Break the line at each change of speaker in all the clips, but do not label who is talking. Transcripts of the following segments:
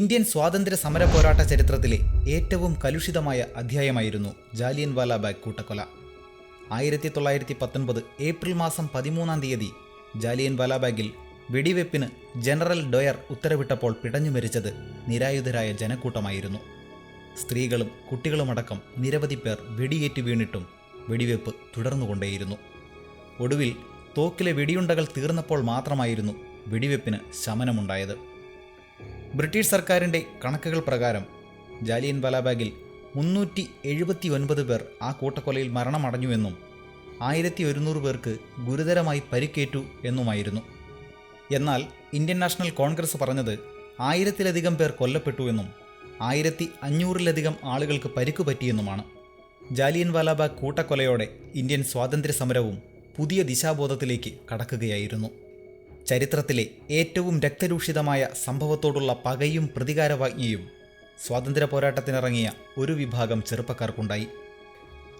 Indian സ്വാതന്ത്ര്യ സമര പോരാട്ട ചരിത്രത്തിലെ ഏറ്റവും കലുഷിതമായ അധ്യായമായിരുന്നു ജാലിയൻ വാലാബാഗ് കൂട്ടക്കൊല. ആയിരത്തി തൊള്ളായിരത്തി പത്തൊൻപത് ഏപ്രിൽ മാസം പതിമൂന്നാം തീയതി ജാലിയൻ വാലാബാഗിൽ വെടിവെപ്പിന് ജനറൽ ഡൊയർ ഉത്തരവിട്ടപ്പോൾ പിടഞ്ഞു മരിച്ചത് നിരായുധരായ ജനക്കൂട്ടമായിരുന്നു. സ്ത്രീകളും കുട്ടികളുമടക്കം നിരവധി പേർ വെടിയേറ്റ് വീണിട്ടും വെടിവെപ്പ് തുടർന്നുകൊണ്ടേയിരുന്നു. ഒടുവിൽ തോക്കിലെ വെടിയുണ്ടകൾ തീർന്നപ്പോൾ മാത്രമായിരുന്നു വെടിവെപ്പിന് ശമനമുണ്ടായത്. ബ്രിട്ടീഷ് സർക്കാരിന്റെ കണക്കുകൾ പ്രകാരം ജാലിയൻ വാലാബാഗിൽ മുന്നൂറ്റി എഴുപത്തി ഒൻപത് പേർ ആ കൂട്ടക്കൊലയിൽ മരണമടഞ്ഞുവെന്നും ആയിരത്തി ഒരുന്നൂറ് പേർക്ക് ഗുരുതരമായി പരിക്കേറ്റു എന്നുമായിരുന്നു. എന്നാൽ ഇന്ത്യൻ നാഷണൽ കോൺഗ്രസ് പറഞ്ഞത് ആയിരത്തിലധികം പേർ കൊല്ലപ്പെട്ടുവെന്നും ആയിരത്തി അഞ്ഞൂറിലധികം ആളുകൾക്ക് പരിക്കു പറ്റിയെന്നുമാണ് ജാലിയൻ വാലാബാഗ് കൂട്ടക്കൊലയോടെ ഇന്ത്യൻ സ്വാതന്ത്ര്യ സമരവും പുതിയ ദിശാബോധത്തിലേക്ക് കടക്കുകയായിരുന്നു. ചരിത്രത്തിലെ ഏറ്റവും രക്തരൂഷിതമായ സംഭവത്തോടുള്ള പകയും പ്രതികാരവാജ്ഞയും സ്വാതന്ത്ര്യ പോരാട്ടത്തിനിറങ്ങിയ ഒരു വിഭാഗം ചെറുപ്പക്കാർക്കുണ്ടായി.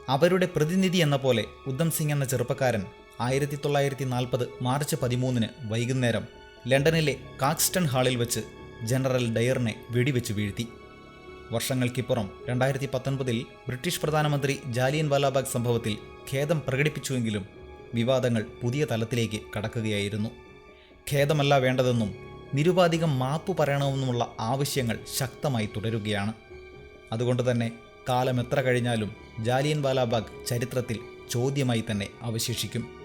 അവരുടെ പ്രതിനിധി എന്ന പോലെ ഉദ്ധം സിംഗ് എന്ന ചെറുപ്പക്കാരൻ ആയിരത്തി തൊള്ളായിരത്തി നാൽപ്പത് മാർച്ച് പതിമൂന്നിന് വൈകുന്നേരം ലണ്ടനിലെ കാക്സ്റ്റൺ ഹാളിൽ വെച്ച് ജനറൽ ഡയറിനെ വെടിവെച്ച് വീഴ്ത്തി. വർഷങ്ങൾക്കിപ്പുറം രണ്ടായിരത്തി പത്തൊൻപതിൽ ബ്രിട്ടീഷ് പ്രധാനമന്ത്രി ജാലിയൻ വാലാബാഗ് സംഭവത്തിൽ ഖേദം പ്രകടിപ്പിച്ചുവെങ്കിലും വിവാദങ്ങൾ പുതിയ തലത്തിലേക്ക് കടക്കുകയായിരുന്നു. ഖേദമല്ല വേണ്ടതെന്നും നിരുപാധികം മാപ്പ് പറയണമെന്നുമുള്ള ആവശ്യങ്ങൾ ശക്തമായി തുടരുകയാണ്. അതുകൊണ്ട് തന്നെ കാലം എത്ര കഴിഞ്ഞാലും ജാലിയൻ വാലാബാഗ് ചരിത്രത്തിൽ ചോദ്യമായി തന്നെ അവശേഷിക്കും.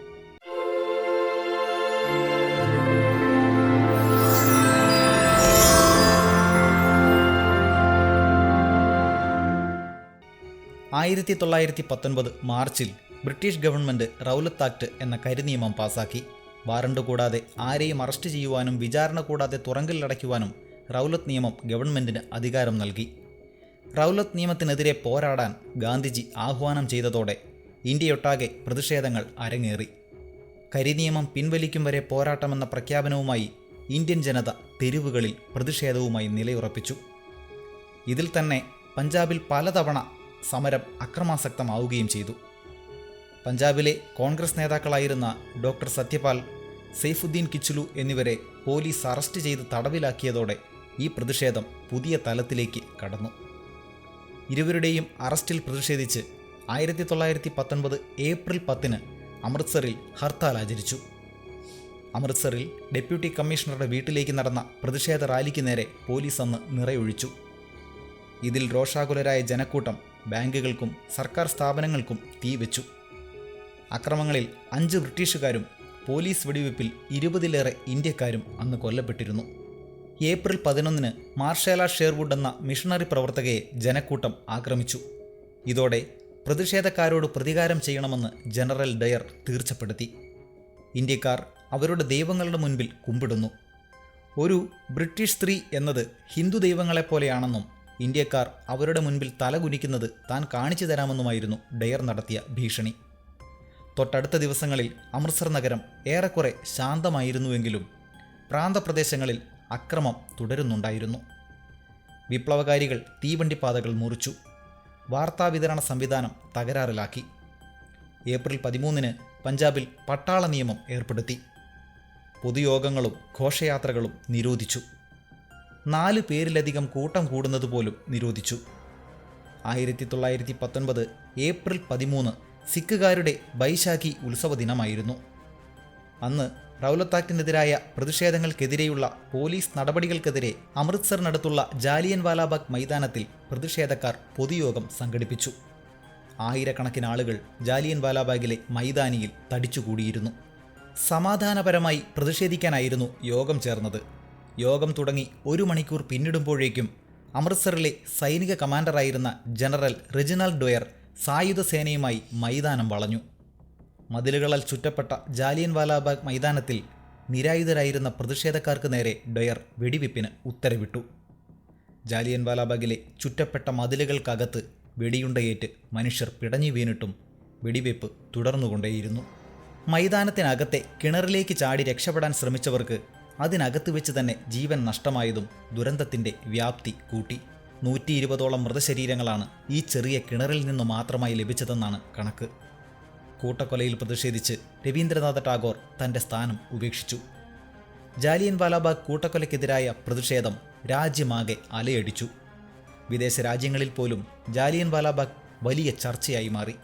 ആയിരത്തി തൊള്ളായിരത്തി പത്തൊൻപത് മാർച്ചിൽ ബ്രിട്ടീഷ് ഗവൺമെന്റ് റൗലത്ത് ആക്ട് എന്ന കരിനിയമം പാസാക്കി. വാറണ്ട് കൂടാതെ ആരെയും അറസ്റ്റ് ചെയ്യുവാനും വിചാരണ കൂടാതെ തുറങ്കലിലടയ്ക്കുവാനും റൗലത്ത് നിയമം ഗവൺമെന്റിന് അധികാരം നൽകി. റൗലത്ത് നിയമത്തിനെതിരെ പോരാടാൻ ഗാന്ധിജി ആഹ്വാനം ചെയ്തതോടെ ഇന്ത്യയൊട്ടാകെ പ്രതിഷേധങ്ങൾ അരങ്ങേറി. കരിനിയമം പിൻവലിക്കും വരെ പോരാട്ടമെന്ന പ്രഖ്യാപനവുമായി ഇന്ത്യൻ ജനത തെരുവുകളിൽ പ്രതിഷേധവുമായി നിലയുറപ്പിച്ചു. ഇതിൽ തന്നെ പഞ്ചാബിൽ പലതവണ സമരം അക്രമാസക്തമാവുകയും ചെയ്തു. പഞ്ചാബിലെ കോൺഗ്രസ് നേതാക്കളായിരുന്ന ഡോക്ടർ സത്യപാൽ സെയ്ഫുദ്ദീൻ കിച്ചുലു എന്നിവരെ പോലീസ് അറസ്റ്റ് ചെയ്ത് തടവിലാക്കിയതോടെ ഈ പ്രതിഷേധം പുതിയ തലത്തിലേക്ക് കടന്നു. ഇരുവരുടെയും അറസ്റ്റിൽ പ്രതിഷേധിച്ച് ആയിരത്തി തൊള്ളായിരത്തി പത്തൊൻപത് ഏപ്രിൽ പത്തിന് അമൃത്സറിൽ ഹർത്താൽ ആചരിച്ചു. അമൃത്സറിൽ ഡെപ്യൂട്ടി കമ്മീഷണറുടെ വീട്ടിലേക്ക് നടന്ന പ്രതിഷേധ റാലിക്ക് നേരെ പോലീസ് അന്ന് നിറയൊഴിച്ചു. ഇതിൽ രോഷാകുലരായ ജനക്കൂട്ടം ബാങ്കുകൾക്കും സർക്കാർ സ്ഥാപനങ്ങൾക്കും തീവെച്ചു. അക്രമങ്ങളിൽ അഞ്ച് ബ്രിട്ടീഷുകാരും പോലീസ് വെടിവെപ്പിൽ ഇരുപതിലേറെ ഇന്ത്യക്കാരും അന്ന് കൊല്ലപ്പെട്ടിരുന്നു. ഏപ്രിൽ പതിനൊന്നിന് മാർഷേല ഷെയർവുഡ് എന്ന മിഷണറി പ്രവർത്തകയെ ജനക്കൂട്ടം ആക്രമിച്ചു. ഇതോടെ പ്രതിഷേധക്കാരോട് പ്രതികാരം ചെയ്യണമെന്ന് ജനറൽ ഡയർ തീർച്ചപ്പെടുത്തി. ഇന്ത്യക്കാർ അവരുടെ ദൈവങ്ങളുടെ മുൻപിൽ കുമ്പിടുന്നു. ഒരു ബ്രിട്ടീഷ് സ്ത്രീ എന്നത് ഹിന്ദു ദൈവങ്ങളെപ്പോലെയാണെന്നും ഇന്ത്യക്കാർ അവരുടെ മുൻപിൽ തലകുനിക്കുന്നത് താൻ കാണിച്ചു തരാമെന്നുമായിരുന്നു ഡയർ നടത്തിയ ഭീഷണി. തൊട്ടടുത്ത ദിവസങ്ങളിൽ അമൃത്സർ നഗരം ഏറെക്കുറെ ശാന്തമായിരുന്നുവെങ്കിലും പ്രാന്തപ്രദേശങ്ങളിൽ അക്രമം തുടരുന്നുണ്ടായിരുന്നു. വിപ്ലവകാരികൾ തീവണ്ടിപ്പാതകൾ മുറിച്ചു. വാർത്താവിതരണ സംവിധാനം തകരാറിലാക്കി. ഏപ്രിൽ പതിമൂന്നിന് പഞ്ചാബിൽ പട്ടാള നിയമം ഏർപ്പെടുത്തി. പൊതുയോഗങ്ങളും ഘോഷയാത്രകളും നിരോധിച്ചു. നാല് പേരിലധികം കൂട്ടം കൂടുന്നത് പോലും നിരോധിച്ചു. ആയിരത്തി തൊള്ളായിരത്തി പത്തൊൻപത് ഏപ്രിൽ പതിമൂന്ന് സിഖുകാരുടെ ബൈശാഖി ഉത്സവ ദിനമായിരുന്നു അന്ന് റൗലത്താക്ടിനെതിരായ പ്രതിഷേധങ്ങൾക്കെതിരെയുള്ള പോലീസ് നടപടികൾക്കെതിരെ അമൃത്സറിനടുത്തുള്ള ജാലിയൻ വാലാബാഗ് മൈതാനത്തിൽ പ്രതിഷേധക്കാർ പൊതുയോഗം സംഘടിപ്പിച്ചു. ആയിരക്കണക്കിന് ആളുകൾ ജാലിയൻ വാലാബാഗിലെ മൈതാനിയിൽ തടിച്ചുകൂടിയിരുന്നു. സമാധാനപരമായി പ്രതിഷേധിക്കാനായിരുന്നു യോഗം ചേർന്നത്. യോഗം തുടങ്ങി ഒരു മണിക്കൂർ പിന്നിടുമ്പോഴേക്കും അമൃത്സറിലെ സൈനിക കമാൻഡറായിരുന്ന ജനറൽ റെജിനാൽ ഡോയർ സായുധ സേനയുമായി മൈതാനം വളഞ്ഞു. മതിലുകളാൽ ചുറ്റപ്പെട്ട ജാലിയൻ വാലാബാഗ് മൈതാനത്തിൽ നിരായുധരായിരുന്ന പ്രതിഷേധക്കാർക്ക് നേരെ ഡൊയർ വെടിവെപ്പിന് ഉത്തരവിട്ടു. ജാലിയൻ വാലാബാഗിലെ ചുറ്റപ്പെട്ട മതിലുകൾക്കകത്ത് വെടിയുണ്ടയേറ്റ് മനുഷ്യർ പിടഞ്ഞു വീണിട്ടും വെടിവെപ്പ് തുടർന്നുകൊണ്ടേയിരുന്നു. മൈതാനത്തിനകത്തെ കിണറിലേക്ക് ചാടി രക്ഷപ്പെടാൻ ശ്രമിച്ചവർക്ക് അതിനകത്ത് വെച്ച് തന്നെ ജീവൻ നഷ്ടമായതും ദുരന്തത്തിന്റെ വ്യാപ്തി കൂട്ടി. നൂറ്റി ഇരുപതോളം മൃതശരീരങ്ങളാണ് ഈ ചെറിയ കിണറിൽ നിന്ന് മാത്രമായി ലഭിച്ചതെന്നാണ് കണക്ക്. കൂട്ടക്കൊലയിൽ പ്രതിഷേധിച്ച് രവീന്ദ്രനാഥ ടാഗോർ തന്റെ സ്ഥാനം ഉപേക്ഷിച്ചു. ജാലിയൻ വാലാബാഗ് കൂട്ടക്കൊലയ്ക്കെതിരായ പ്രതിഷേധം രാജ്യമാകെ അലയടിച്ചു. വിദേശ രാജ്യങ്ങളിൽ പോലും ജാലിയൻ വാലാബാഗ് വലിയ ചർച്ചയായി മാറി.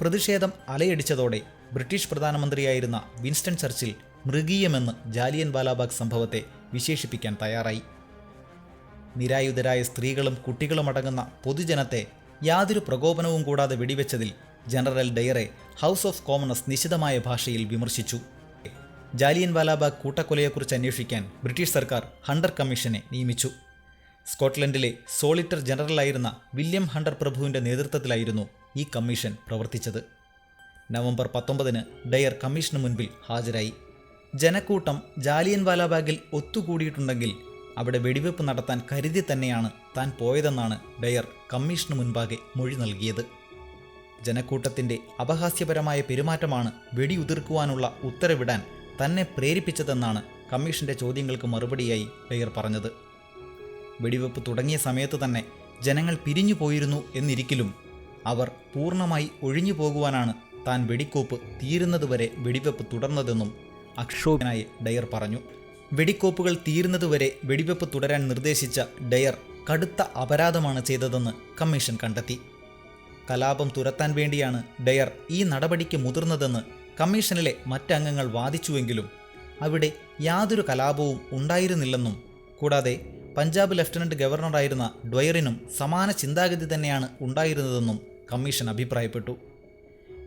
പ്രതിഷേധം അലയടിച്ചതോടെ ബ്രിട്ടീഷ് പ്രധാനമന്ത്രിയായിരുന്ന വിൻസ്റ്റൺ ചർച്ചിൽ മൃഗീയമെന്ന് ജാലിയൻ വാലാബാഗ് സംഭവത്തെ വിശേഷിപ്പിക്കാൻ തയ്യാറായി. നിരായുധരായ സ്ത്രീകളും കുട്ടികളും അടങ്ങുന്ന പൊതുജനത്തെ യാതൊരു പ്രകോപനവും കൂടാതെ വെടിവെച്ചതിൽ ജനറൽ ഡയറെ ഹൗസ് ഓഫ് കോമണസ് നിശിതമായ ഭാഷയിൽ വിമർശിച്ചു. ജാലിയൻ വാലാബാഗ് കൂട്ടക്കൊലയെക്കുറിച്ച് അന്വേഷിക്കാൻ ബ്രിട്ടീഷ് സർക്കാർ ഹണ്ടർ കമ്മീഷനെ നിയമിച്ചു. സ്കോട്ട്ലൻഡിലെ സോളിറ്റർ ജനറലായിരുന്ന വില്യം ഹണ്ടർ പ്രഭുവിന്റെ നേതൃത്വത്തിലായിരുന്നു ഈ കമ്മീഷൻ പ്രവർത്തിച്ചത്. നവംബർ പത്തൊമ്പതിന് ഡയർ കമ്മീഷന് മുൻപിൽ ഹാജരായി. ജനക്കൂട്ടം ജാലിയൻ വാലാബാഗിൽ ഒത്തുകൂടിയിട്ടുണ്ടെങ്കിൽ അവിടെ വെടിവെപ്പ് നടത്താൻ കരുതി തന്നെയാണ് താൻ പോയതെന്നാണ് ഡയർ കമ്മീഷന് മുൻപാകെ മൊഴി നൽകിയത്. ജനക്കൂട്ടത്തിന്റെ അപഹാസ്യപരമായ പെരുമാറ്റമാണ് വെടിയുതിർക്കുവാനുള്ള ഉത്തരവിടാൻ തന്നെ പ്രേരിപ്പിച്ചതെന്നാണ് കമ്മീഷന്റെ ചോദ്യങ്ങൾക്ക് മറുപടിയായി ഡയർ പറഞ്ഞത്. വെടിവെപ്പ് തുടങ്ങിയ സമയത്ത് തന്നെ ജനങ്ങൾ പിരിഞ്ഞു പോയിരുന്നു എന്നിരിക്കലും അവർ പൂർണമായി ഒഴിഞ്ഞു പോകുവാനാണ് താൻ വെടിക്കോപ്പ് തീരുന്നതുവരെ വെടിവെപ്പ് തുടർന്നതെന്നും അക്ഷോഭനായി ഡയർ പറഞ്ഞു. വെടിക്കോപ്പുകൾ തീരുന്നതുവരെ വെടിവെപ്പ് തുടരാൻ നിർദ്ദേശിച്ച ഡയർ കടുത്ത അപരാധമാണ് ചെയ്തതെന്ന് കമ്മീഷൻ കണ്ടെത്തി. കലാപം തുരത്താൻ വേണ്ടിയാണ് ഡയർ ഈ നടപടിക്ക് മുതിർന്നതെന്ന് കമ്മീഷനിലെ മറ്റംഗങ്ങൾ വാദിച്ചുവെങ്കിലും അവിടെ യാതൊരു കലാപവും ഉണ്ടായിരുന്നില്ലെന്നും കൂടാതെ പഞ്ചാബ് ലഫ്റ്റനന്റ് ഗവർണറായിരുന്ന ഡ്വയറിനും സമാന ചിന്താഗതി തന്നെയാണ് ഉണ്ടായിരുന്നതെന്നും കമ്മീഷൻ അഭിപ്രായപ്പെട്ടു.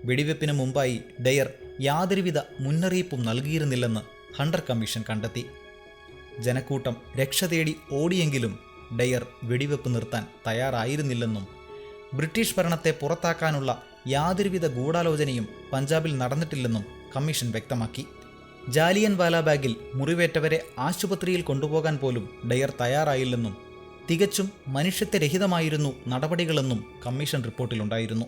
വെടിവെപ്പിന് മുമ്പായി ഡയർ യാതൊരുവിധ മുന്നറിയിപ്പും നൽകിയിരുന്നില്ലെന്ന് ഹണ്ടർ കമ്മീഷൻ കണ്ടെത്തി. ജനക്കൂട്ടം രക്ഷ തേടി ഓടിയെങ്കിലും ഡയർ വെടിവെപ്പ് നിർത്താൻ തയ്യാറായിരുന്നില്ലെന്നും ബ്രിട്ടീഷ് ഭരണത്തെ പുറത്താക്കാനുള്ള യാതൊരുവിധ ഗൂഢാലോചനയും പഞ്ചാബിൽ നടന്നിട്ടില്ലെന്നും കമ്മീഷൻ വ്യക്തമാക്കി. ജാലിയൻ വാലാബാഗിൽ മുറിവേറ്റവരെ ആശുപത്രിയിൽ കൊണ്ടുപോകാൻ പോലും ഡയർ തയ്യാറായില്ലെന്നും തികച്ചും മനുഷ്യത്വരഹിതമായിരുന്നു നടപടികളെന്നും കമ്മീഷൻ റിപ്പോർട്ടിലുണ്ടായിരുന്നു.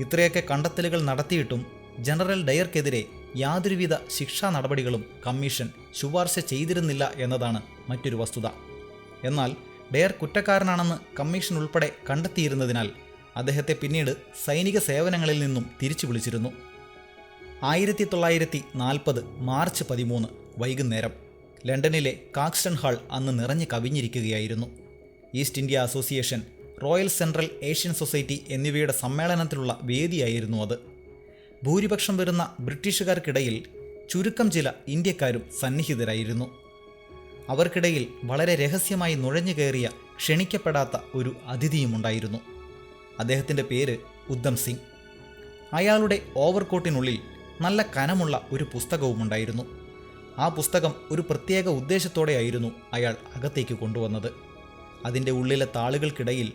ഇത്രയൊക്കെ കണ്ടെത്തലുകൾ നടത്തിയിട്ടും ജനറൽ ഡയർക്കെതിരെ യാതൊരുവിധ ശിക്ഷാ നടപടികളും കമ്മീഷൻ ശുപാർശ ചെയ്തിരുന്നില്ല എന്നതാണ് മറ്റൊരു വസ്തുത. എന്നാൽ ബെയർ കുറ്റക്കാരനാണെന്ന് കമ്മീഷൻ ഉൾപ്പെടെ കണ്ടെത്തിയിരുന്നതിനാൽ അദ്ദേഹത്തെ പിന്നീട് സൈനിക സേവനങ്ങളിൽ നിന്നും തിരിച്ചു വിളിച്ചിരുന്നു. ആയിരത്തി തൊള്ളായിരത്തി നാൽപ്പത് മാർച്ച് പതിമൂന്ന് വൈകുന്നേരം ലണ്ടനിലെ കാക്സ്റ്റൺ ഹാൾ അന്ന് നിറഞ്ഞു കവിഞ്ഞിരിക്കുകയായിരുന്നു. East India Association Royal Central Asian Society എന്നിവയുടെ സമ്മേളനത്തിലുള്ള വേദിയായിരുന്നു അത്. ഭൂരിപക്ഷം വരുന്ന ബ്രിട്ടീഷുകാർക്കിടയിൽ ചുരുക്കം ചില ഇന്ത്യക്കാരും സന്നിഹിതരായിരുന്നു. അവർക്കിടയിൽ വളരെ രഹസ്യമായി നുഴഞ്ഞു കയറിയ ക്ഷണിക്കപ്പെടാത്ത ഒരു അതിഥിയുമുണ്ടായിരുന്നു. അദ്ദേഹത്തിന്റെ പേര് ഉദ്ധം സിംഗ്. അയാളുടെ ഓവർകോട്ടിനുള്ളിൽ നല്ല കനമുള്ള ഒരു പുസ്തകവുമുണ്ടായിരുന്നു. ആ പുസ്തകം ഒരു പ്രത്യേക ഉദ്ദേശത്തോടെയായിരുന്നു അയാൾ അകത്തേക്ക് കൊണ്ടുവന്നത്. അതിന്റെ ഉള്ളിലെ താളുകൾക്കിടയിൽ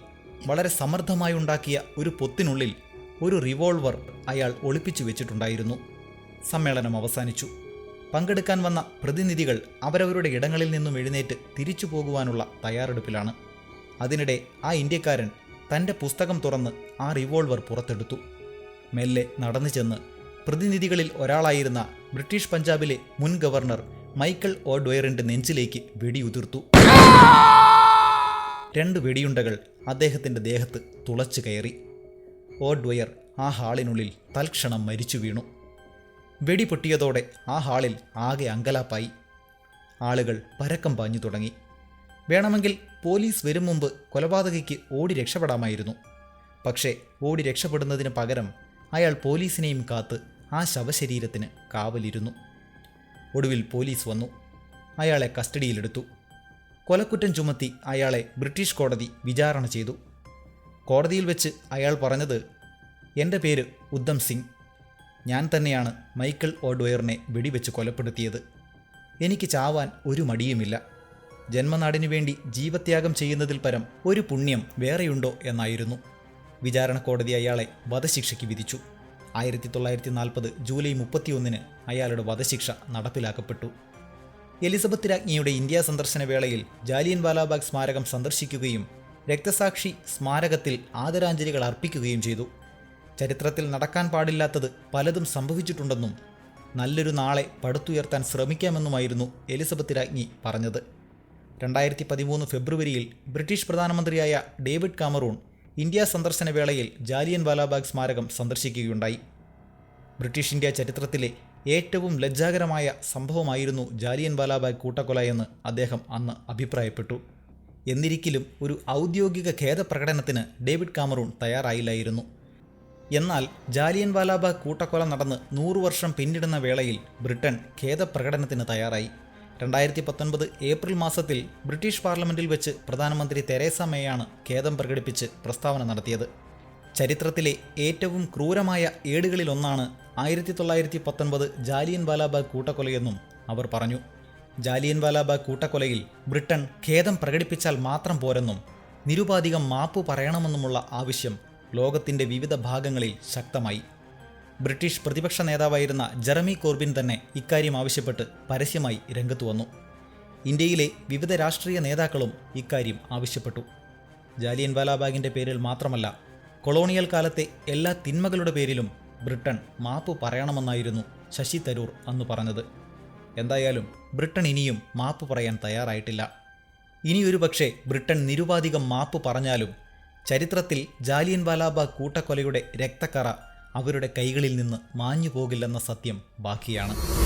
വളരെ സമർത്ഥമായി ഉണ്ടാക്കിയ ഒരു പൊത്തിനുള്ളിൽ ഒരു റിവോൾവർ അയാൾ ഒളിപ്പിച്ചു വെച്ചിട്ടുണ്ടായിരുന്നു. സമ്മേളനം അവസാനിച്ചു. പങ്കെടുക്കാൻ വന്ന പ്രതിനിധികൾ അവരവരുടെ ഇടങ്ങളിൽ നിന്നും എഴുന്നേറ്റ് തിരിച്ചു പോകുവാനുള്ള തയ്യാറെടുപ്പിലാണ്. അതിനിടെ ആ ഇന്ത്യക്കാരൻ തന്റെ പുസ്തകം തുറന്ന് ആ റിവോൾവർ പുറത്തെടുത്തു. മെല്ലെ നടന്നു ചെന്ന് പ്രതിനിധികളിൽ ഒരാളായിരുന്ന ബ്രിട്ടീഷ് പഞ്ചാബിലെ മുൻ ഗവർണർ മൈക്കിൾ ഒ ഡോയറിന്റെ നെഞ്ചിലേക്ക് വെടിയുതിർത്തു. രണ്ട് വെടിയുണ്ടകൾ അദ്ദേഹത്തിന്റെ ദേഹത്ത് തുളച്ചു കയറി. ഓ ഡ്വയർ ആ ഹാളിനുള്ളിൽ തൽക്ഷണം മരിച്ചു വീണു. വെടി പൊട്ടിയതോടെ ആ ഹാളിൽ ആകെ അങ്കലാപ്പായി. ആളുകൾ പരക്കം പാഞ്ഞു തുടങ്ങി. വേണമെങ്കിൽ പോലീസ് വരും മുമ്പ് കൊലപാതകയ്ക്ക് ഓടി രക്ഷപ്പെടാമായിരുന്നു. പക്ഷേ ഓടി രക്ഷപ്പെടുന്നതിന് പകരം അയാൾ പോലീസിനെയും കാത്ത് ആ ശവശരീരത്തിന് കാവലിരുന്നു. ഒടുവിൽ പോലീസ് വന്നു. അയാളെ കസ്റ്റഡിയിലെടുത്തു. കൊലക്കുറ്റം ചുമത്തി അയാളെ ബ്രിട്ടീഷ് കോടതി വിചാരണ ചെയ്തു. കോടതിയിൽ വെച്ച് അയാൾ പറഞ്ഞത് എന്റെ പേര് ഉദ്ധം സിംഗ്. ഞാൻ തന്നെയാണ് മൈക്കിൾ ഓഡ്വയറിനെ വെടിവെച്ച് കൊലപ്പെടുത്തിയത്. എനിക്ക് ചാവാൻ ഒരു മടിയുമില്ല. ജന്മനാടിനു വേണ്ടി ജീവത്യാഗം ചെയ്യുന്നതിൽ പരം ഒരു പുണ്യം വേറെയുണ്ടോ എന്നായിരുന്നു. വിചാരണ കോടതി അയാളെ വധശിക്ഷയ്ക്ക് വിധിച്ചു. ആയിരത്തി തൊള്ളായിരത്തി നാൽപ്പത് ജൂലൈ മുപ്പത്തിയൊന്നിന് അയാളുടെ വധശിക്ഷ നടപ്പിലാക്കപ്പെട്ടു. എലിസബത്ത് രാജ്ഞിയുടെ ഇന്ത്യ സന്ദർശന വേളയിൽ ജാലിയൻ വാലാബാഗ് സ്മാരകം സന്ദർശിക്കുകയും രക്തസാക്ഷി സ്മാരകത്തിൽ ആദരാഞ്ജലികൾ അർപ്പിക്കുകയും ചെയ്തു. ചരിത്രത്തിൽ നടക്കാൻ പാടില്ലാത്തത് പലതും സംഭവിച്ചിട്ടുണ്ടെന്നും നല്ലൊരു നാളെ പടുത്തുയർത്താൻ ശ്രമിക്കാമെന്നുമായിരുന്നു എലിസബത്ത് രാജ്ഞി പറഞ്ഞത്. രണ്ടായിരത്തി പതിമൂന്ന് ഫെബ്രുവരിയിൽ ബ്രിട്ടീഷ് പ്രധാനമന്ത്രിയായ ഡേവിഡ് കാമറൂൺ ഇന്ത്യ സന്ദർശന വേളയിൽ ജാലിയൻ വാലാബാഗ് സ്മാരകം സന്ദർശിക്കുകയുണ്ടായി. ബ്രിട്ടീഷ് ഇന്ത്യ ചരിത്രത്തിലെ ഏറ്റവും ലജ്ജാകരമായ സംഭവമായിരുന്നു ജാലിയൻ വാലാബാഗ് കൂട്ടക്കൊല എന്ന് അദ്ദേഹം അന്ന് അഭിപ്രായപ്പെട്ടു. എന്നിരിക്കലും ഒരു ഔദ്യോഗിക ഖേദപ്രകടനത്തിന് ഡേവിഡ് കാമറൂൺ തയ്യാറായില്ലായിരുന്നു. എന്നാൽ ജാലിയൻ വാലാബാഗ് കൂട്ടക്കൊല നടന്ന് നൂറു വർഷം പിന്നിടുന്ന വേളയിൽ ബ്രിട്ടൻ ഖേദപ്രകടനത്തിന് തയ്യാറായി. രണ്ടായിരത്തി പത്തൊൻപത് ഏപ്രിൽ മാസത്തിൽ ബ്രിട്ടീഷ് പാർലമെന്റിൽ വെച്ച് പ്രധാനമന്ത്രി തെരേസ മേയാണ് ഖേദം പ്രകടിപ്പിച്ച് പ്രസ്താവന നടത്തിയത്. ചരിത്രത്തിലെ ഏറ്റവും ക്രൂരമായ ഏടുകളിലൊന്നാണ് ആയിരത്തി തൊള്ളായിരത്തി പത്തൊൻപത് ജാലിയൻ വാലാബാഗ് കൂട്ടക്കൊലയെന്നും അവർ പറഞ്ഞു. ജാലിയൻ വാലാബാഗ് കൂട്ടക്കൊലയിൽ ബ്രിട്ടൻ ഖേദം പ്രകടിപ്പിച്ചാൽ മാത്രം പോരെന്നും നിരുപാധികം മാപ്പ് പറയണമെന്നുമുള്ള ആവശ്യം ലോകത്തിന്റെ വിവിധ ഭാഗങ്ങളിൽ ശക്തമായി. ബ്രിട്ടീഷ് പ്രതിപക്ഷ നേതാവായിരുന്ന ജെറമി കോർബിൻ തന്നെ ഇക്കാര്യം ആവശ്യപ്പെട്ട് പരസ്യമായി രംഗത്തു വന്നു. ഇന്ത്യയിലെ വിവിധ രാഷ്ട്രീയ നേതാക്കളും ഇക്കാര്യം ആവശ്യപ്പെട്ടു. ജാലിയൻ വാലാബാഗിന്റെ പേരിൽ മാത്രമല്ല കൊളോണിയൽ കാലത്തെ എല്ലാ തിന്മകളുടെ പേരിലും ബ്രിട്ടൻ മാപ്പ് പറയണമെന്നായിരുന്നു ശശി തരൂർ അന്ന് പറഞ്ഞത്. എന്തായാലും ബ്രിട്ടൻ ഇനിയും മാപ്പ് പറയാൻ തയ്യാറായിട്ടില്ല. ഇനിയൊരു പക്ഷേ ബ്രിട്ടൻ നിരുപാധികം മാപ്പ് പറഞ്ഞാലും ചരിത്രത്തിൽ ജാലിയൻ വാലാബാഗ് കൂട്ടക്കൊലയുടെ രക്തക്കറ അവരുടെ കൈകളിൽ നിന്ന് മാഞ്ഞു പോകില്ലെന്ന സത്യം ബാക്കിയാണ്.